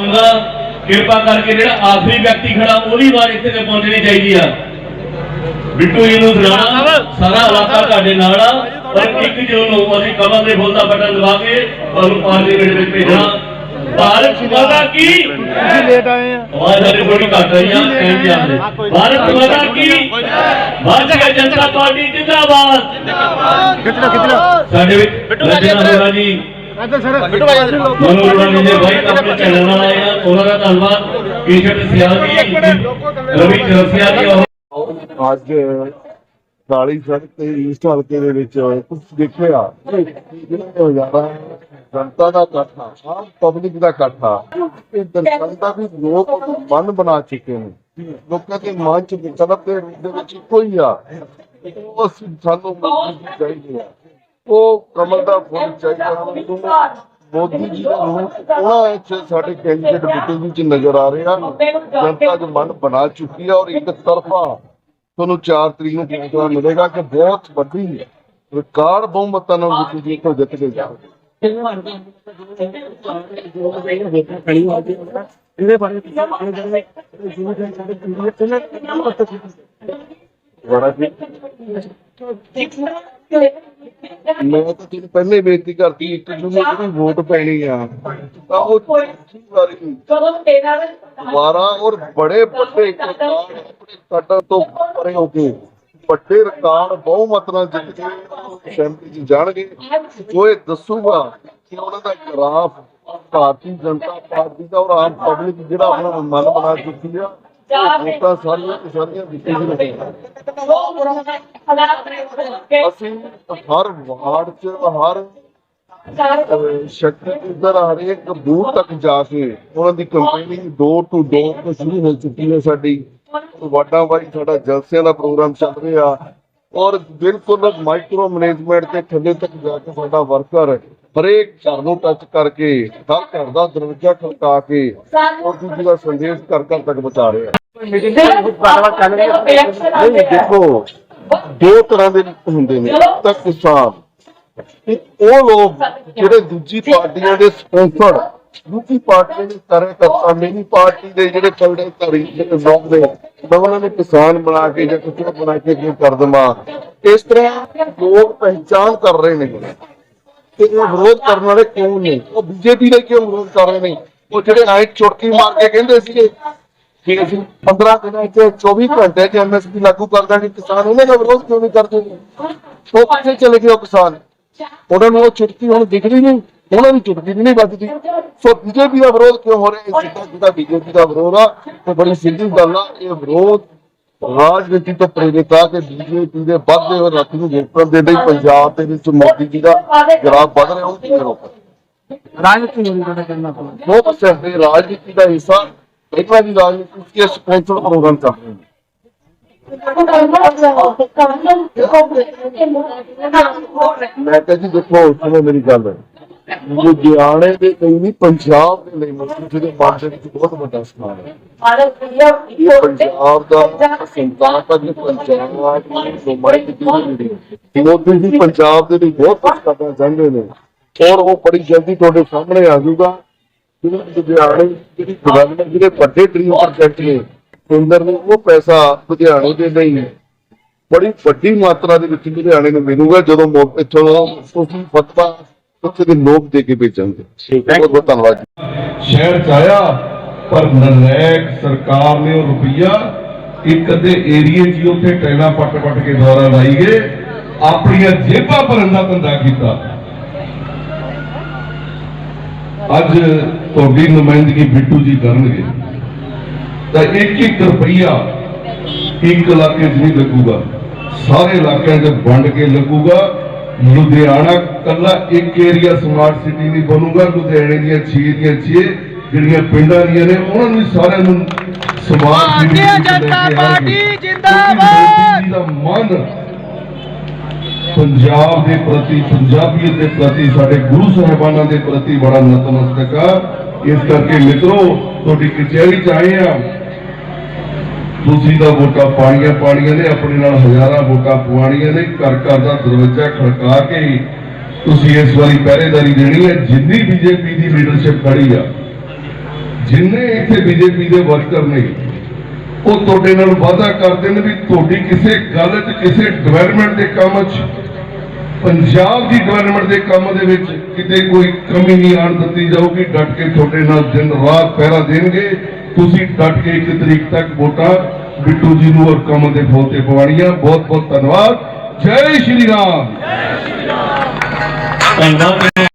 ਚਾਹੂੰਗਾ ਕਿਰਪਾ ਕਰਕੇ ਜਿਹੜਾ ਆਖਰੀ ਵਿਅਕਤੀ ਖੜਾ ਉਹਦੀ ਵਾਰ ਇੱਥੇ ਤੇ ਪਹੁੰਚਣੀ ਚਾਹੀਦੀ ਆ। ਬਿੱਟੂ ਜੀ ਨੂੰ ਸੁਣਾਣਾ ਸਾਰਾ ਇਲਾਕਾ ਤੁਹਾਡੇ ਨਾਲ ਆ। ਪਰ ਇੱਕ ਜੂਨ ਨੂੰ ਅਸੀਂ ਕਮਲ ਦੇ ਫੁੱਲ ਦਾ ਬਟਨ ਦਬਾ ਕੇ ਤੁਹਾਨੂੰ ਪਾਰਲੀਮੈਂਟ ਵਿੱਚ ਭੇਜਣਾ। ਭਾਰਤ ਮਾਤਾ ਕੀ? ਤੁਸੀਂ ਲੇਟ ਆਏ ਆ। ਆਵਾਜ਼ ਆਲੇ ਬੜੀ ਘੱਟ ਰਹੀ ਆ ਟਾਈਮ ਤੇ ਆਉਂਦੇ ਭਾਰਤ ਮਾਤਾ ਕੀ? ਭਾਰਤੀ ਜਨਤਾ ਪਾਰਟੀ ਜਿੰਦਾਬਾਦ। ਕਿਤਨਾ ਕਿਤਨਾ ਸਾਡੇ ਵਿੱਚ ਰਜਨਾ ਹੋਣਾ ਜੀ। ਮਨੂ ਰੋਣੀ ਦੇ ਭਾਈ ਆਪਣੇ ਚੈਨਲ ਨਾਲ ਆਏ ਆ। ਉਹਨਾਂ ਦਾ ਧੰਨਵਾਦ। ਕੇਸ਼ਵ ਸਿਆਲ ਜੀ ਰਵੀ ਚਰਸਿਆ ਜੀ ਔਰ ਅੱਜ ਕਾਲੀ ਸੜਕ ਤੇ ਈਸਟ ਹਲਕੇ ਦੇ ਵਿੱਚ ਕੁਝ ਦੇਖਿਆ। ਜਿਹੜਾ ਹਜ਼ਾਰਾਂ ਜਨਤਾ ਦਾ ਇਕੱਠ ਆ ਆਮ ਪਬਲਿਕ ਦਾ ਇਕੱਠ। ਆ ਇਹ ਦਰਸਾਉਂਦਾ ਵੀ ਲੋਕ ਮਨ ਬਣਾ ਚੁੱਕੇ ਨੇ। ਲੋਕਾਂ ਦੇ ਮਨ ਚ ਵਿਕਲਪ ਦੇ ਰੂਪ ਦੇ ਵਿੱਚ ਇੱਕੋ ਹੀ ਆ। ਉਹ ਅਸੀਂ ਸਾਨੂੰ ਮੋਦੀ ਚਾਹੀਦੀ ਆ। ਉਹ ਕਮਲ ਦਾ ਫੁੱਲ ਚਾਹੀਦਾ ਸਾਨੂੰ ਮੋਦੀ ਜੀ ਦਾ ਰੂਪ ਉਹਨਾਂ ਵਿੱਚ ਸਾਡੇ ਕੈਂਡੀਡੇਟ ਬਿੱਟੂ ਜੀ ਚ ਨਜ਼ਰ ਆ ਰਿਹਾ ਜਨਤਾ ਦੇ ਮਨ ਬਣਾ ਚੁੱਕੀ ਹੈ ਔਰ ਇੱਕ ਤਰਫਾ ਤੁਹਾਨੂੰ 4 ਤਰੀਕ ਨੂੰ ਫੈਸਲਾ ਮਿਲੇਗਾ ਕਿ ਬਹੁਤ ਵੱਡੀ ਰਿਕਾਰਡ ਬਹੁਮਤਾਂ ਨਾਲ ਬਿੱਟੂ ਜੀ ਤੋਂ ਜਿੱਤ ਕੇ ਜਾਣਗੇ ਇਹਦੇ ਬਾਰੇ ਬੜਾ ਜੀ। ਮੈਂ ਤਾਂ ਤੈਨੂੰ ਪਹਿਲੇ ਹੀ ਬੇਨਤੀ ਕਰਤੀ ਇੱਕ ਨੂੰ ਜਿਹੜੀ ਵੋਟ ਪੈਣੀ ਆ ਤਾਂ ਉਹ ਦੂਸਰੀ ਵਾਰੀ ਦੁਬਾਰਾ ਔਰ ਬੜੇ ਵੱਡੇ ਕੱਟਣ ਤੋਂ ਪਰੇ ਹੋ ਕੇ ਵੱਡੇ ਰਿਕਾਰਡ ਬਹੁਮਤ ਨਾਲ ਜਿੱਤ ਕੇ ਅਸੈਂਬਲੀ 'ਚ ਜਾਣਗੇ। ਜੋ ਇਹ ਦੱਸੂਗਾ ਕਿ ਉਹਨਾਂ ਦਾ ਗ੍ਰਾਫ ਭਾਰਤੀ ਜਨਤਾ ਪਾਰਟੀ ਦਾ ਔਰ ਆਮ ਪਬਲਿਕ ਜਿਹੜਾ ਆਪਣਾ ਮਨ ਬਣਾ ਚੁੱਕੀ ਆ ਉਹ ਸਾਰੀਆਂ ਤੇ ਸਾਰੀਆਂ ਦਿੱਤੀਆਂ ਜਾਣਗੀਆਂ ਅਸੀਂ ਹਰ ਵਾਰਡ 'ਚ ਹਰ ਅਹ, ਸ਼ਕਤੀ ਕੇਂਦਰ ਹਰੇਕ ਬੂਥ ਤੱਕ ਜਾ ਕੇ ਉਹਨਾਂ ਦੀ ਕੰਪੇਨਿੰਗ ਡੋਰ ਟੂ ਡੋਰ ਤੋਂ ਸ਼ੁਰੂ ਹੋ ਚੁੱਕੀ ਹੈ ਸਾਡੀ ਵਾਰਡਾਂ ਵਾਈ ਸਾਡਾ ਜਲਸਿਆਂ ਦਾ ਪ੍ਰੋਗਰਾਮ ਚੱਲ ਰਿਹਾ ਔਰ ਬਿਲਕੁਲ ਮਾਈਕਰੋ ਮੈਨੇਜਮੈਂਟ ਤੇ ਥੱਲੇ ਤੱਕ ਜਾ ਕੇ ਸਾਡਾ ਵਰਕਰ ਹਰੇਕ ਘਰ ਨੂੰ ਟੱਚ ਕਰਕੇ ਹਰ ਘਰ ਦਾ ਦਰਵਾਜ਼ਾ ਖੜਕਾ ਕੇ ਔਰ ਦੂਜੀ ਦਾ ਸੰਦੇਸ਼ ਘਰ ਘਰ ਤੱਕ ਪਹੁੰਚਾ ਰਿਹਾ ਨਹੀਂ। ਦੇਖੋ ਦੋ ਤਰ੍ਹਾਂ ਦੇ ਹੁੰਦੇ ਨੇ। ਤਾਂ ਕਿਸਾਨ ਇੱਕ ਉਹ ਲੋਕ ਜਿਹੜੇ ਦੂਜੀ ਪਾਰਟੀਆਂ ਦੇ ਸਪਾਂਸਰ ਦੂਜੀ ਪਾਰਟੀ ਦੇ ਤਰ੍ਹਾਂ ਕਰਤਾ ਮੇਰੀ ਪਾਰਟੀ ਦੇ ਜਿਹੜੇ ਚਲਦੇ ਧਰੀ ਜਿਹੜੇ ਲੋਕ ਨੇ ਮੈਂ ਉਹਨਾਂ ਨੂੰ ਕਿਸਾਨ ਬਣਾ ਕੇ ਜਾਂ ਕੁਝ ਬਣਾ ਕੇ ਕਿਉਂ ਕਰ ਇਸ ਤਰ੍ਹਾਂ ਲੋਕ ਪਹਿਚਾਨ ਕਰ ਰਹੇ ਨੇ। ਤੇ ਇਹ ਵਿਰੋਧ ਕਰਨ ਵਾਲੇ ਕੌਣ ਨੇ? ਉਹ ਬੀਜੇਪੀ ਦੇ ਕਿਉਂ ਵਿਰੋਧ ਕਰ ਰਹੇ ਨੇ? ਉਹ ਜਿਹੜੇ ਆਏ ਚੁਟਕੀ ਮਾਰ ਕੇ ਕਹਿੰਦੇ ਸੀਗੇ ਕਿ ਅਸੀਂ 15 ਦਿਨਾਂ ਚ 24 ਘੰਟੇ ਚ ਐਮਐਸਪੀ ਲਾਗੂ ਕਰ ਦਾਂਗੇ ਕਿਸਾਨ ਉਹਨਾਂ ਦਾ ਵਿਰੋਧ ਕਿਉਂ ਨਹੀਂ ਕਰਦੇ? ਨੇ ਉਹ ਕਿੱਥੇ ਚਲੇ ਗਏ ਉਹ ਕਿਸਾਨ? ਉਹਨਾਂ ਨੂੰ ਉਹ ਚੁਟਕੀ ਹੁਣ ਦਿਖਦੀ ਨਹੀਂ ਉਹਨਾਂ ਦੀ ਚੁਟਕੀ ਨਹੀਂ ਵੱਜਦੀ। ਸੋ ਬੀਜੇਪੀ ਦਾ ਵਿਰੋਧ ਕਿਉਂ ਹੋ ਰਿਹਾ? ਹੈ ਸਿੱਧਾ ਬੀਜੇਪੀ ਦਾ ਵਿਰੋਧ ਆ ਤੇ ਬੜੀ ਸਿੱਧੀ ਗੱਲ ਆ ਇਹ ਵਿਰੋਧ ਰਾਜਨੀਤੀ ਤੋਂ ਪ੍ਰੇਰਿਤ ਆ ਕਿ ਬੀਜੇਪੀ ਦੇ ਵੱਧਦੇ ਹੋਏ ਰੱਖ ਨੂੰ ਵੋਟਾਂ ਦੇ ਲਈ ਪੰਜਾਬ ਦੇ ਵਿੱਚ ਮੋਦੀ ਜੀ ਦਾ ਗ੍ਰਾਫ ਵੱਧ ਰਿਹਾ ਉਹ ਰੋਕਣਾ ਰਾਜਨੀਤੀ ਤੁਹਾਡਾ ਕਰਨਾ ਬਹੁਤ ਹੈ ਰਾਜਨੀਤੀ ਦਾ ਹਿੱਸਾ ਇਤਨਾ ਦੀ ਰਾਜਨੀਤੀ ਕੇ ਸਪਾਂਸਰ ਪ੍ਰੋਗਰਾਮ ਚੱਲ ਰਹੇ ਮੈਂ ਕਿਹਾ ਜੀ ਦੇਖੋ ਸੁਣੋ ਮੇਰੀ ਗੱਲ ਲੁਧਿਆਣੇ ਦੇ ਲਈ ਨਹੀਂ ਪੰਜਾਬ ਦੇ ਲਈ ਮੋਦੀ ਜੀ ਦੇ ਵਿੱਚ ਬਹੁਤ ਵੱਡਾ ਸਥਾਨ ਹੈ ਇਹ ਪੰਜਾਬ ਦਾ ਸੰਤਾਨ ਤੱਕ ਪੰਜਾਬ ਦੀ ਨੁਮਾਇੰਦਗੀ ਜਿਹੜੀ ਮੋਦੀ ਜੀ ਪੰਜਾਬ ਦੇ ਲਈ ਬਹੁਤ ਕੁਝ ਕਰਨਾ ਚਾਹੁੰਦੇ ਨੇ ਔਰ ਉਹ ਬੜੀ ਜਲਦੀ ਤੁਹਾਡੇ ਸਾਹਮਣੇ ਆ ਜਾਊਗਾ ਲੁਧਿਆਣੇ ਜਿਹੜੀ ਡਿਵੈਲਪਮੈਂਟ ਜਿਹੜੇ ਵੱਡੇ ਡ੍ਰੀਮ ਪ੍ਰੋਜੈਕਟ ਨੇ ਕੇਂਦਰ ਨੇ ਉਹ ਪੈਸਾ ਲੁਧਿਆਣੇ ਦੇ ਲਈ ਬੜੀ ਵੱਡੀ ਮਾਤਰਾ ਦੇ ਵਿੱਚ ਲੁਧਿਆਣੇ ਨੂੰ ਮਿਲੂਗਾ ਜਦੋਂ ਇੱਥੋਂ ਤੁਸੀਂ ਫਤਵਾ ਉੱਥੇ ਦੇ ਲੋਕ ਦੇ ਕੇ ਭੇਜਣਗੇ। ਬਹੁਤ ਬਹੁਤ ਧੰਨਵਾਦ ਜੀ। ਸ਼ਹਿਰ ਚ ਆਇਆ ਪਰ ਨਰੈਕ ਸਰਕਾਰ ਨੇ ਉਹ ਰੁਪਈਆ ਇੱਕ ਅੱਧੇ ਏਰੀਏ 'ਚ ਹੀ ਉੱਥੇ ਟੈਲਾਂ ਪੱਟ ਪੱਟ ਕੇ ਦੁਆਰਾ ਲਾਈ ਗਏ। ਆਪਣੀਆਂ ਜੇਬਾਂ ਭਰਨ ਦਾ ਧੰਦਾ ਕੀਤਾ। ਅੱਜ ਤੁਹਾਡੀ ਨੁਮਾਇੰਦਗੀ ਬਿੱਟੂ ਜੀ ਕਰਨਗੇ। ਤਾਂ ਇੱਕ ਇੱਕ ਰੁਪਈਆ ਇੱਕ ਇਲਾਕੇ 'ਚ ਨਹੀਂ ਲੱਗੂਗਾ। ਸਾਰੇ ਇਲਾਕਿਆਂ 'ਚ ਵੰਡ ਕੇ ਲੱਗੂਗਾ। ਲੁਧਿਆਣਾ ਕੱਲਾ ਇੱਕ ਏਰੀਆ ਸਮਾਰਟ ਸਿਟੀ ਨਹੀਂ ਬਣੂਗਾ। ਲੁਧਿਆਣੇ ਦੀਆਂ 6 ਦੀਆਂ 6 ਜਿਹੜੀਆਂ ਪਿੰਡਾਂ ਦੀਆਂ ਨੇ ਉਹਨਾਂ ਨੂੰ ਸਾਰਿਆਂ ਨੂੰ ਸਮਾਰਟ ਸਿਟੀ ਜਿੰਦਾਬਾਦ। ਦਾ ਮਨ ਪੰਜਾਬ ਦੇ ਪ੍ਰਤੀ, ਪੰਜਾਬੀਅਤ ਦੇ ਪ੍ਰਤੀ, ਸਾਡੇ ਗੁਰੂ ਸਾਹਿਬਾਨਾਂ ਦੇ ਪ੍ਰਤੀ ਬੜਾ ਨਤਮਸਤਕ ਆ। ਇਸ ਕਰਕੇ ਮਿੱਤਰੋ, ਤੁਹਾਡੀ ਕਚਹਿਰੀ ਚ ਆਏ ਆ। ਤੁਸੀਂ ਤਾਂ ਵੋਟਾਂ ਪਾਣੀਆਂ ਪਾਣੀਆਂ ਨੇ, ਆਪਣੇ ਨਾਲ ਹਜ਼ਾਰਾਂ ਵੋਟਾਂ ਪਵਾਣੀਆਂ ਨੇ, ਘਰ ਘਰ ਦਾ ਦਰਵਾਜ਼ਾ ਖੜਕਾ ਕੇ ਤੁਸੀਂ ਇਸ ਵਾਰੀ ਪਹਿਰੇਦਾਰੀ ਦੇਣੀ ਹੈ। ਜਿੰਨੀ ਬੀਜੇਪੀ ਦੀ ਲੀਡਰਸ਼ਿਪ ਖੜੀ ਆ, ਜਿੰਨੇ ਇੱਥੇ ਬੀਜੇਪੀ ਦੇ ਵਰਕਰ ਨੇ, ਉਹ ਤੁਹਾਡੇ ਨਾਲ ਵਾਅਦਾ ਕਰਦੇ ਨੇ ਵੀ ਤੁਹਾਡੀ ਕਿਸੇ ਗੱਲ 'ਚ, ਕਿਸੇ ਡਿਵੈਲਪਮੈਂਟ ਦੇ ਕੰਮ 'ਚ ਪੰਜਾਬ ਦੀ ਗਵਰਨਮੈਂਟ ਦੇ ਕੰਮ ਦੇ ਵਿੱਚ ਕਿਤੇ ਕੋਈ ਕਮੀ ਨਹੀਂ ਆਣ ਦਿੱਤੀ ਜਾਊਗੀ। ਡਟ ਕੇ ਤੁਹਾਡੇ ਨਾਲ ਦਿਨ ਰਾਤ ਪਹਿਰਾ ਦੇਣਗੇ। ਤੁਸੀਂ ਡਟ ਕੇ ਇੱਕ ਤਰੀਕ ਤੱਕ ਵੋਟਾਂ ਬਿੱਟੂ ਜੀ ਨੂੰ ਔਰ ਕੰਮ ਦੇ ਫੁੱਲ ਤੇ ਪਵਾਣੀਆਂ ਬਹੁਤ ਬਹੁਤ ਧੰਨਵਾਦ। ਜੈ ਸ਼੍ਰੀ ਰਾਮ। ਧੰਨਵਾਦ।